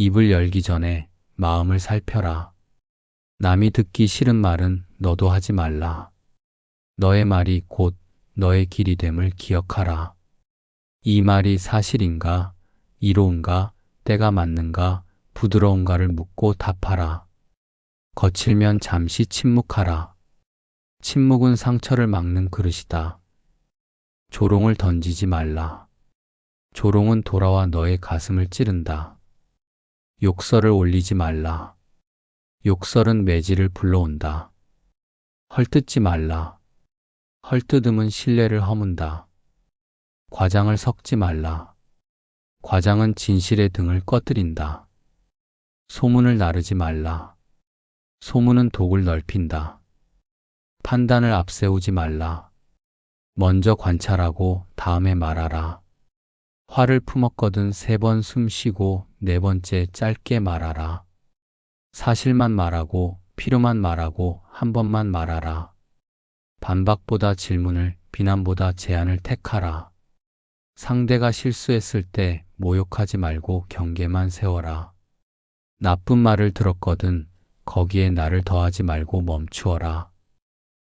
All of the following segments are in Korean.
입을 열기 전에 마음을 살펴라. 남이 듣기 싫은 말은 너도 하지 말라. 너의 말이 곧 너의 길이 됨을 기억하라. 이 말이 사실인가, 이로운가, 때가 맞는가, 부드러운가를 묻고 답하라. 거칠면 잠시 침묵하라. 침묵은 상처를 막는 그릇이다. 조롱을 던지지 말라. 조롱은 돌아와 너의 가슴을 찌른다. 욕설을 올리지 말라. 욕설은 매질을 불러온다. 헐뜯지 말라. 헐뜯음은 신뢰를 허문다. 과장을 섞지 말라. 과장은 진실의 등을 꺼뜨린다. 소문을 나르지 말라. 소문은 독을 넓힌다. 판단을 앞세우지 말라. 먼저 관찰하고 다음에 말하라. 화를 품었거든 세 번 숨 쉬고 네 번째 짧게 말하라. 사실만 말하고 필요만 말하고 한 번만 말하라. 반박보다 질문을 비난보다 제안을 택하라. 상대가 실수했을 때 모욕하지 말고 경계만 세워라. 나쁜 말을 들었거든 거기에 나를 더하지 말고 멈추어라.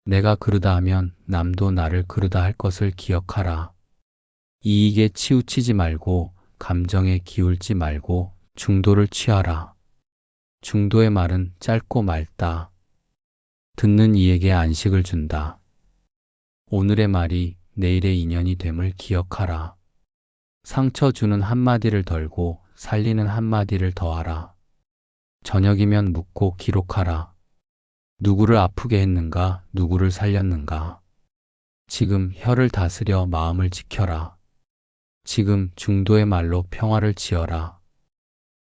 내가 그러다 하면 남도 나를 그러다 할 것을 기억하라. 이익에 치우치지 말고 감정에 기울지 말고 중도를 취하라. 중도의 말은 짧고 맑다. 듣는 이에게 안식을 준다. 오늘의 말이 내일의 인연이 됨을 기억하라. 상처 주는 한마디를 덜고 살리는 한마디를 더하라. 저녁이면 묻고 기록하라. 누구를 아프게 했는가, 누구를 살렸는가. 지금 혀를 다스려 마음을 지켜라. 지금 중도의 말로 평화를 지어라.